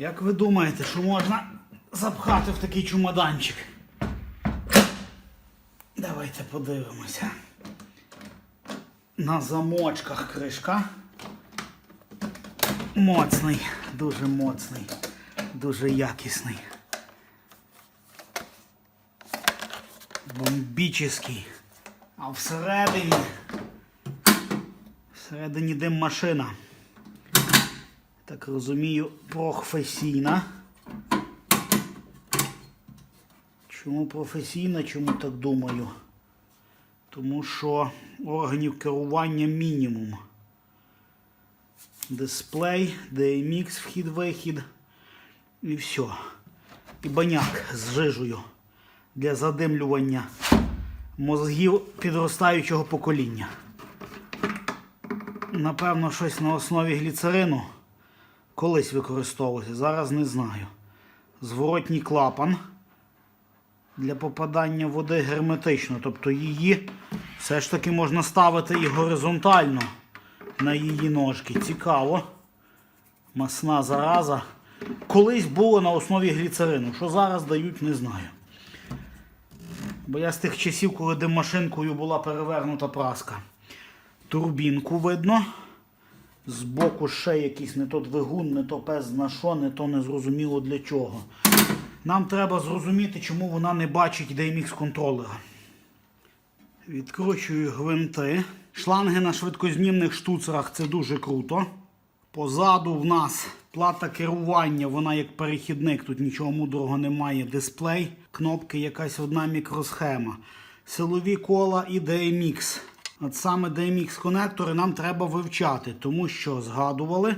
Як ви думаєте, що можна запхати в такий чумоданчик? Давайте подивимося. На замочках кришка. Моцний, дуже моцний, дуже якісний. Бомбічний. А всередині. Всередині дим машина. Так розумію, професійна. Чому професійна, чому так думаю? Тому що органів керування мінімум. Дисплей, DMX, вхід-вихід і все. І баняк з жижею для задимлювання мозгів підростаючого покоління. Напевно, щось на основі гліцерину колись використовувалося, зараз не знаю. Зворотній клапан для попадання води герметично, тобто її все ж таки можна ставити і горизонтально на її ножки. Цікаво. Масна зараза. Колись було на основі гліцерину. Що зараз дають, не знаю. Бо я з тих часів, коли димашинкою була перевернута праска. Турбінку видно. Збоку ще якийсь не то двигун, не то пес на що, не то не зрозуміло для чого. Нам треба зрозуміти, чому вона не бачить DMX контролера. Відкручую гвинти. Шланги на швидкознімних штуцерах це дуже круто. Позаду в нас плата керування, вона як перехідник, тут нічого мудрого немає. Дисплей, кнопки, якась одна мікросхема. Силові кола і DMX. Саме DMX конектори нам треба вивчати, тому що згадували,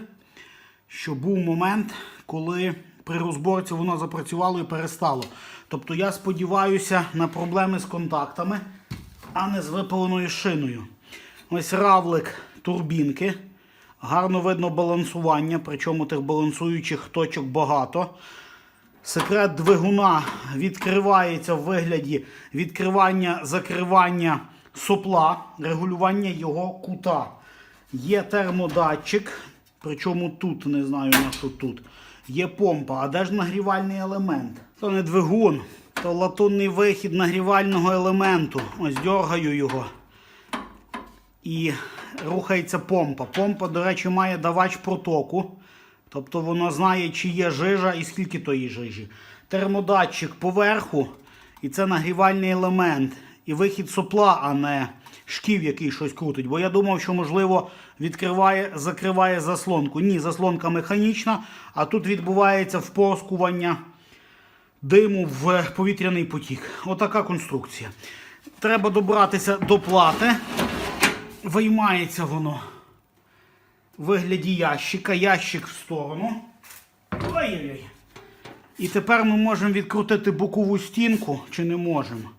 що був момент, коли при розборці воно запрацювало і перестало. Тобто я сподіваюся на проблеми з контактами, а не з випаленою шиною. Ось равлик турбінки. Гарно видно балансування, причому тих балансуючих точок багато. Секрет двигуна відкривається в вигляді відкривання, закривання сопла, регулювання його кута. Є термодатчик, причому тут, не знаю на що тут. Є помпа. А де ж нагрівальний елемент? То не двигун, то латунний вихід нагрівального елементу. Ось дергаю його. І рухається помпа. Помпа, до речі, має давач протоку. Тобто воно знає, чи є жижа і скільки тої жижі. Термодатчик поверху, і це нагрівальний елемент. І вихід сопла, а не шків, який щось крутить. Бо я думав, що, можливо, відкриває, закриває заслонку. Ні, заслонка механічна, а тут відбувається впорскування диму в повітряний потік. Отака конструкція. Треба добратися до плати. Виймається воно в вигляді ящика, ящик в сторону. Ой-ой-ой. І тепер ми можемо відкрутити бокову стінку, чи не можемо.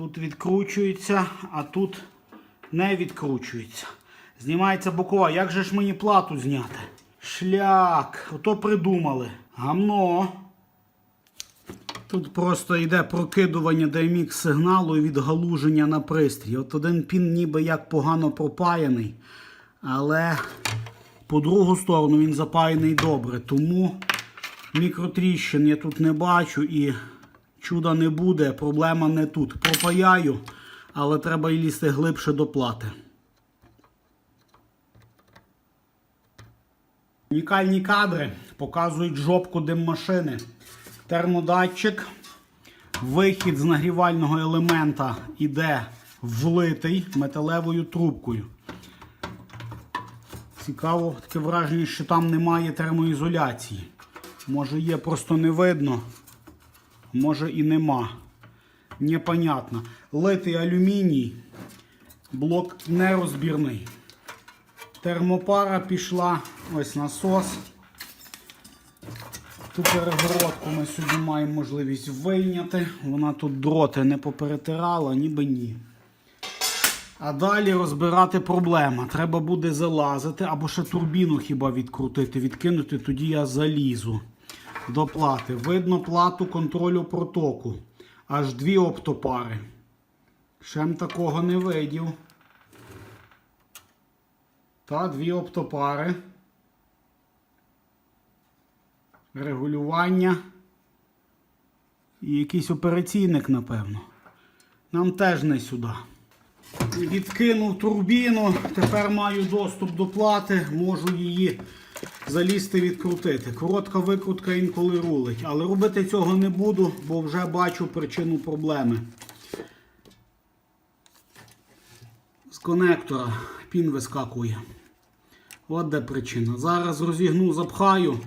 Тут відкручується, а тут не відкручується. Знімається бокова. Як же ж мені плату зняти? Шлях. Ото придумали. Гамно. Тут просто йде прокидування DMX сигналу і відгалуження на пристрій. От один пін ніби як погано пропаяний, але по другу сторону він запаяний добре. Тому мікротріщин я тут не бачу і чуда не буде. Проблема не тут. Пропаяю, але треба і лізти глибше до плати. Унікальні кадри показують жопку диммашини. Термодатчик. Вихід з нагрівального елемента йде влитий металевою трубкою. Цікаво, таке враження, що там немає термоізоляції. Може є, просто не видно, може і нема. Непонятно. Литий алюміній, блок нерозбірний. Термопара пішла, ось насос. Ту перегородку ми сьогодні маємо можливість вийняти. Вона тут дроти не поперетирала, ніби ні. А далі розбирати проблема. Треба буде залазити або ще турбіну хіба відкрутити, відкинути, тоді я залізу до плати. Видно плату контролю протоку. Аж дві оптопари. Шем такого не видів. Та дві оптопари. регулювання. І якийсь операційник, напевно. Нам теж не сюди. Відкинув турбіну, тепер маю доступ до плати, можу її залізти відкрутити. Коротка викрутка інколи рулить. Але робити цього не буду, бо вже бачу причину проблеми. З конектора пін вискакує. От де причина. Зараз розігну, запхаю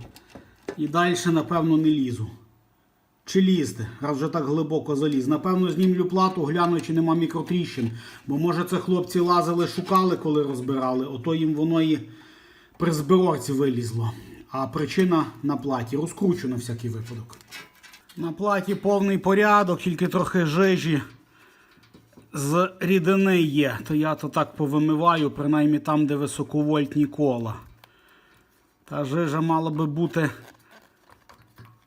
і далі, напевно, не лізу. Чи лізти, раз вже так глибоко заліз. Напевно, знімлю плату, гляну, чи нема мікротріщин. Бо може це хлопці лазили, шукали, коли розбирали. Ото їм воно і при зборці вилізло. А причина на платі. Розкручу на всякий випадок. На платі повний порядок, тільки трохи жижі з рідини є. То я то так повимиваю, принаймні там, де високовольтні кола. Та жижа мала би бути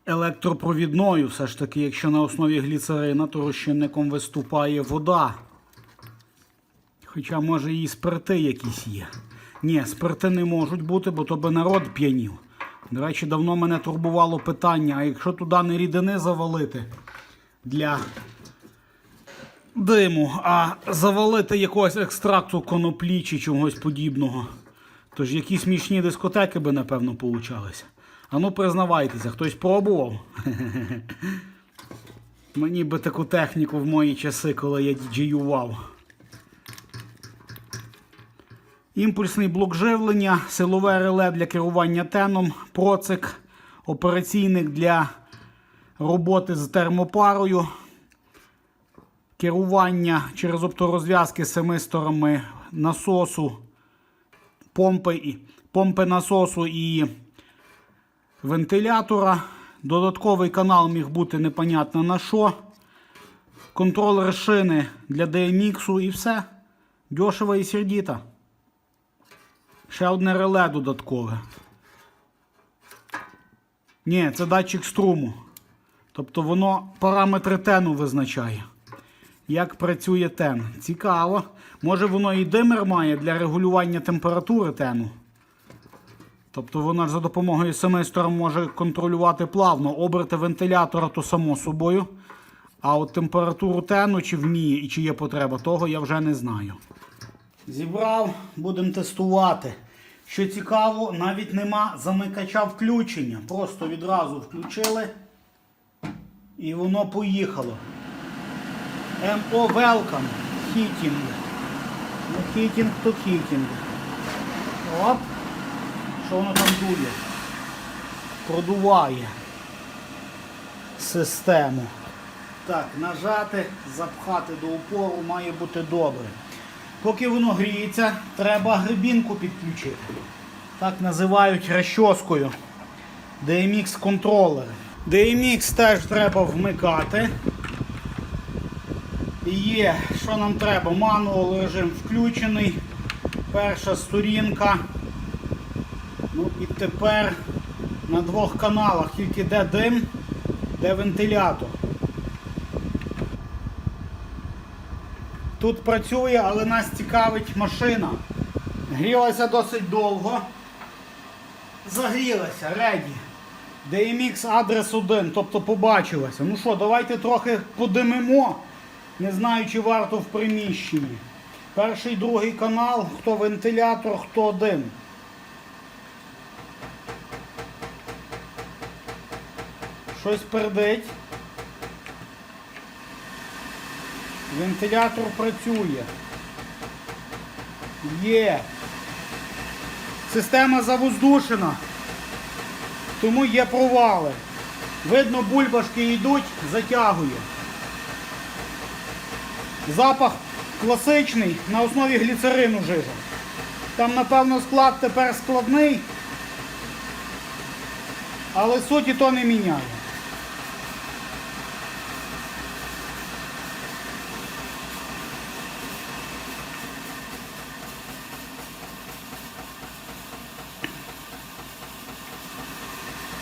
електропровідною, все ж таки, якщо на основі гліцерина, то розчинником виступає вода. Хоча, може, і спирти якісь є. Ні, спирти не можуть бути, бо то би народ п'янів. До речі, давно мене турбувало питання, а якщо туди не рідини завалити для диму, а завалити якогось екстракту коноплі чи чогось подібного, то ж які смішні дискотеки би, напевно, получалися. А ну признавайтеся, хтось пробував? Мені би таку техніку в мої часи, коли я діджеював. Імпульсний блок живлення, силове реле для керування теном, процик, операційник для роботи з термопарою, керування через опторозв'язки семисторами насосу, помпи, помпи насосу і вентилятора. Додатковий канал міг бути непонятно на що. Контролер шини для DMX і все. Дешево і сердіто. Ще одне реле додаткове. Ні, це датчик струму. Тобто воно параметри тену визначає. Як працює тен. Цікаво. Може воно і димер має для регулювання температури тену. Тобто воно ж за допомогою семистора може контролювати плавно. Оберти вентилятора то само собою. А от температуру тену, чи вміє і чи є потреба, того я вже не знаю. Зібрав, будемо тестувати. Що цікаво, навіть нема замикача включення. Просто відразу включили і воно поїхало. МО Welcome. Хітінг. Ну, хітінг то хітінг. Оп. Що воно там дує? Продуває систему. Так, нажати, запхати до упору має бути добре. Поки воно гріється, треба грибінку підключити. Так називають розчоскою. DMX контролери. DMX теж треба вмикати. І Є, що нам треба? Мануал режим включений. Перша сторінка. Ну і тепер на двох каналах тільки де дим, де вентилятор. Тут працює, але нас цікавить машина. Грілася досить довго. Загрілася, реді. DMX адрес 1, тобто побачилася. Ну що, давайте трохи подимимо. Не знаю, чи варто в приміщенні. Перший, другий канал, хто вентилятор, хто дим. Щось пердить. Вентилятор працює. Є. Система завоздушена. Тому є провали. Видно, бульбашки йдуть, затягує. Запах класичний на основі гліцерину жижа. Там, напевно, склад тепер складний, але суті то не міняє.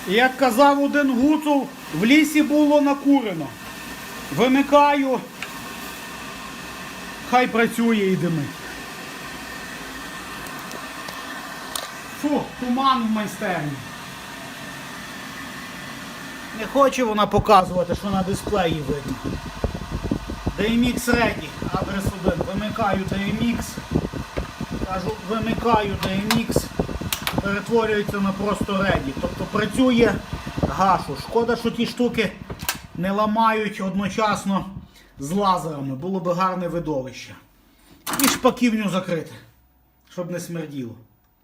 Як казав один гуцул, в лісі було накурено. Вимикаю, хай працює і димить. Фу, туман в майстерні. Не хоче вона показувати, що на дисплеї видно. DMX Ready, адрес 1. Вимикаю DMX. Кажу, вимикаю DMX. Перетворюється на просто реді. Тобто працює гашу. Шкода, що ті штуки не ламають одночасно з лазерами. Було би гарне видовище. І шпаківню закрити, щоб не смерділо.